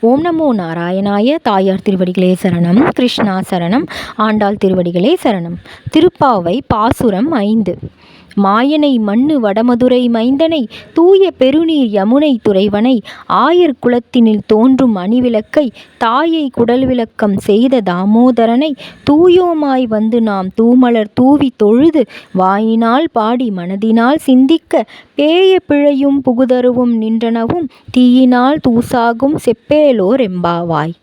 ஓம் நமோ நாராயணாய தாயார் திருவடிகளே சரணம் கிருஷ்ணா சரணம் ஆண்டாள் திருவடிகளே சரணம். திருப்பாவை பாசுரம் ஐந்து. மாயனை மண்ணு வடமதுரை மைந்தனை தூய பெருநீர் யமுனை துறைவனை ஆயர் குலத்தினில் தோன்றும் அணிவிளக்கை தாயை குடல் விளக்கம் செய்த தாமோதரனை தூயோமாய் வந்து நாம் தூமலர் தூவி தொழுது வாயினால் பாடி மனதினால் சிந்திக்க பேய பிழையும் புகுதருவும் நின்றனவும் தீயினால் தூசாகும் செப்பேலோர் எம்பாவாய்.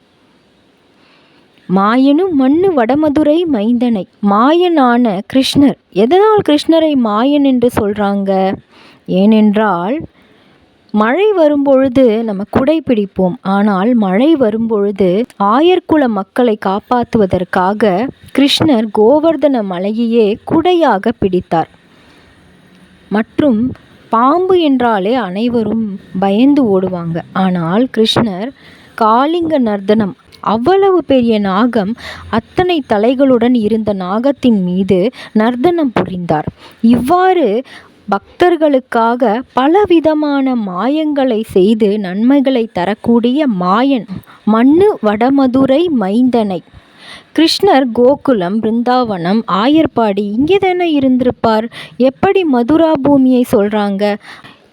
மாயனும் மண்ணு வடமதுரை மைந்தனை. மாயனான கிருஷ்ணர். எதனால் கிருஷ்ணரை மாயன் என்று சொல்கிறாங்க ஏனென்றால் மழை வரும்பொழுது நம்ம குடை பிடிப்போம். ஆனால் மழை வரும்பொழுது ஆயர்குல மக்களை காப்பாற்றுவதற்காக கிருஷ்ணர் கோவர்தன மலையையே குடையாக பிடித்தார். மற்றும் பாம்பு என்றாலே அனைவரும் பயந்து ஓடுவாங்க. ஆனால் கிருஷ்ணர் காளிங்க நர்தனம் அவ்வளவு பெரிய நாகம் அத்தனை தலைகளுடன் இருந்த நாகத்தின் மீது நர்த்தனம் புரிந்தார். இவ்வாறு பக்தர்களுக்காக பலவிதமான மாயங்களை செய்து நன்மைகளை தரக்கூடிய மாயன் மண்ணு வடமதுரை மைந்தனை. கிருஷ்ணர் கோகுலம் பிருந்தாவனம் ஆயர்பாடி இங்கே தானே இருந்திருப்பார். எப்படி மதுரா பூமியை சொல்கிறாங்க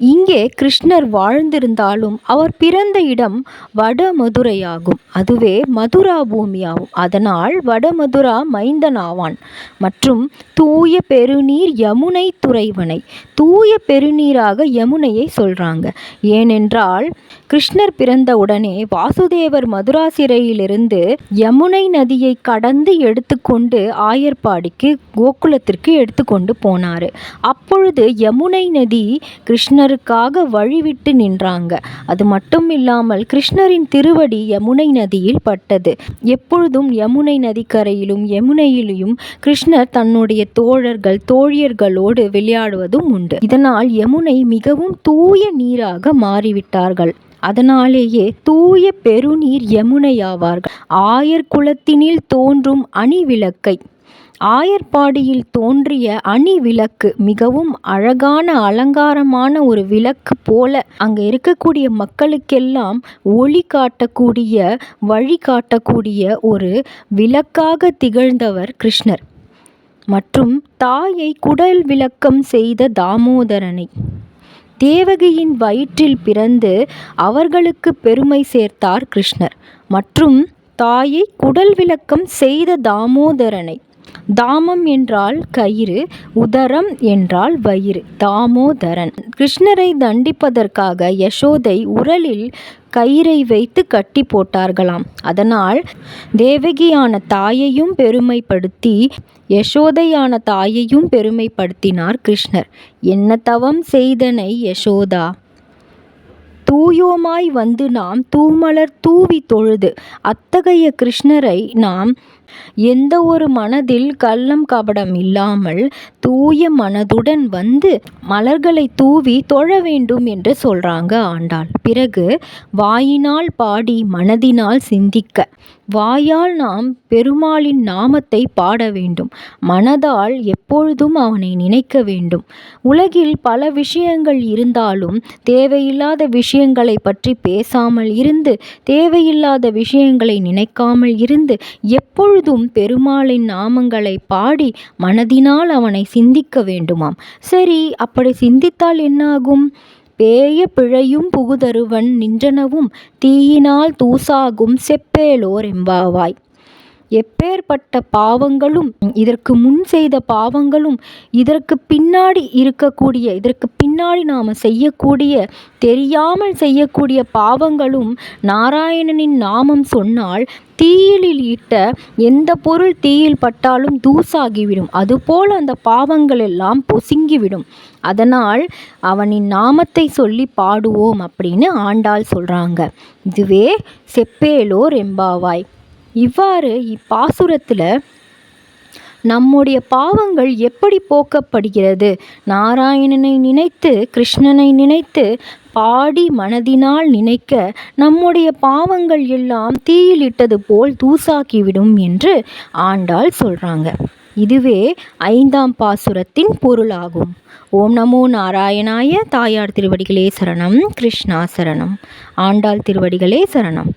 இங்கே கிருஷ்ணர் வாழ்ந்திருந்தாலும் அவர் பிறந்த இடம் வடமதுரையாகும். அதுவே மதுரா பூமியாகும். அதனால் வடமதுரா மைந்தனாவான். மற்றும் தூய பெருநீர் யமுனை துறைவனை. தூய பெருநீராக யமுனையை சொல்கிறாங்க ஏனென்றால் கிருஷ்ணர் பிறந்த உடனே வாசுதேவர் மதுரா சிறையிலிருந்து யமுனை நதியை கடந்து எடுத்துக்கொண்டு ஆயர்பாடிக்கு கோகுலத்திற்கு எடுத்துக்கொண்டு போனார். அப்பொழுது யமுனை நதி கிருஷ்ணருக்காக வழிவிட்டு நின்றாங்க. அது மட்டும் இல்லாமல் கிருஷ்ணரின் திருவடி யமுனை நதியில் பட்டது. எப்பொழுதும் யமுனை நதிக்கரையிலும் யமுனையிலும் கிருஷ்ணர் தன்னுடைய தோழர்கள் தோழியர்களோடு விளையாடுவதும் உண்டு. இதனால் யமுனை மிகவும் தூய நீராக மாறிவிட்டார்கள். அதனாலேயே தூய பெருநீர் யமுனையாவார்கள். ஆயர் குலத்தினில் தோன்றும் அணி விளக்கை ஆயர்பாடியில் தோன்றிய அணி விளக்கு மிகவும் அழகான அலங்காரமான ஒரு விளக்கு போல அங்கே இருக்கக்கூடிய மக்களுக்கெல்லாம் ஒளி காட்டக்கூடிய வழி காட்டக்கூடிய ஒரு விளக்காக திகழ்ந்தவர் கிருஷ்ணர். மற்றும் தாயை குடல் விளக்கம் செய்த தாமோதரனை. தேவகியின் வயிற்றில் பிறந்து அவர்களுக்கு பெருமை சேர்த்தார் கிருஷ்ணர். மற்றும் தாயை குடல் விளக்கம் செய்த தாமோதரனை தாமம் என்றால் கயிறு உதரம் என்றால் வயிறு தாமோதரன். கிருஷ்ணரை தண்டிப்பதற்காக யசோதை உரலில் கயிறை வைத்து கட்டி போட்டார்களாம். அதனால் தேவகியான தாயையும் பெருமைப்படுத்தி யசோதையான தாயையும் பெருமைப்படுத்தினார் கிருஷ்ணர். என்ன தவம் செய்தனை யசோதா? தூயோமாய் வந்து நாம் தூமலர் தூவி தொழுது அத்தகைய கிருஷ்ணரை நாம் எந்த ஒரு மனதில் கள்ளம் கபடம் இல்லாமல் தூய மனதுடன் வந்து மலர்களை தூவி தொழ வேண்டும் என்று சொல்றாங்க ஆண்டாள். பிறகு வாயினால் பாடி மனதினால் சிந்திக்க வாயால் நாம் பெருமாளின் நாமத்தை பாட வேண்டும். மனதால் எப்பொழுதும் அவனை நினைக்க வேண்டும். உலகில் பல விஷயங்கள் இருந்தாலும் தேவையில்லாத விஷயங்களை பற்றி பேசாமல் இருந்து தேவையில்லாத விஷயங்களை நினைக்காமல் இருந்து எப்பொழுதும் பெருமாளின் நாமங்களை பாடி மனதினால் அவனை சிந்திக்க வேண்டுமாம். சரி அப்படி சிந்தித்தால் என்னாகும்? பேய பிழையும் புகுதருவன் நின்றனவும் தீயினால் தூசாகும் செப்பேலோர் எம்பாவாய் எப்பேற்பட்ட பாவங்களும் இதற்கு முன் செய்த பாவங்களும் இதற்கு பின்னாடி இருக்கக்கூடிய இதற்கு பின்னாடி நாம் செய்யக்கூடிய தெரியாமல் செய்யக்கூடிய பாவங்களும் நாராயணனின் நாமம் சொன்னால் தீயிலில் இட்ட எந்த பொருள் தீயில் பட்டாலும் தூசாகிவிடும். அதுபோல் அந்த பாவங்கள் எல்லாம் பொசுங்கிவிடும். அதனால் அவனின் நாமத்தை சொல்லி பாடுவோம் அப்படின்னு ஆண்டாள் சொல்கிறாங்க இதுவே செப்பேலோர் எம்பாவாய். இவ்வாறு இப்பாசுரத்தில் நம்முடைய பாவங்கள் எப்படி போக்கப்படுகிறது? நாராயணனை நினைத்து கிருஷ்ணனை நினைத்து பாடி மனதினால் நினைக்க நம்முடைய பாவங்கள் எல்லாம் தீயிலிட்டது போல் தூசாக்கிவிடும் என்று ஆண்டாள் சொல்கிறாங்க இதுவே ஐந்தாம் பாசுரத்தின் பொருளாகும். ஓம் நமோ நாராயணாய தாயார் திருவடிகளே சரணம் கிருஷ்ணா சரணம். ஆண்டாள் திருவடிகளே சரணம்.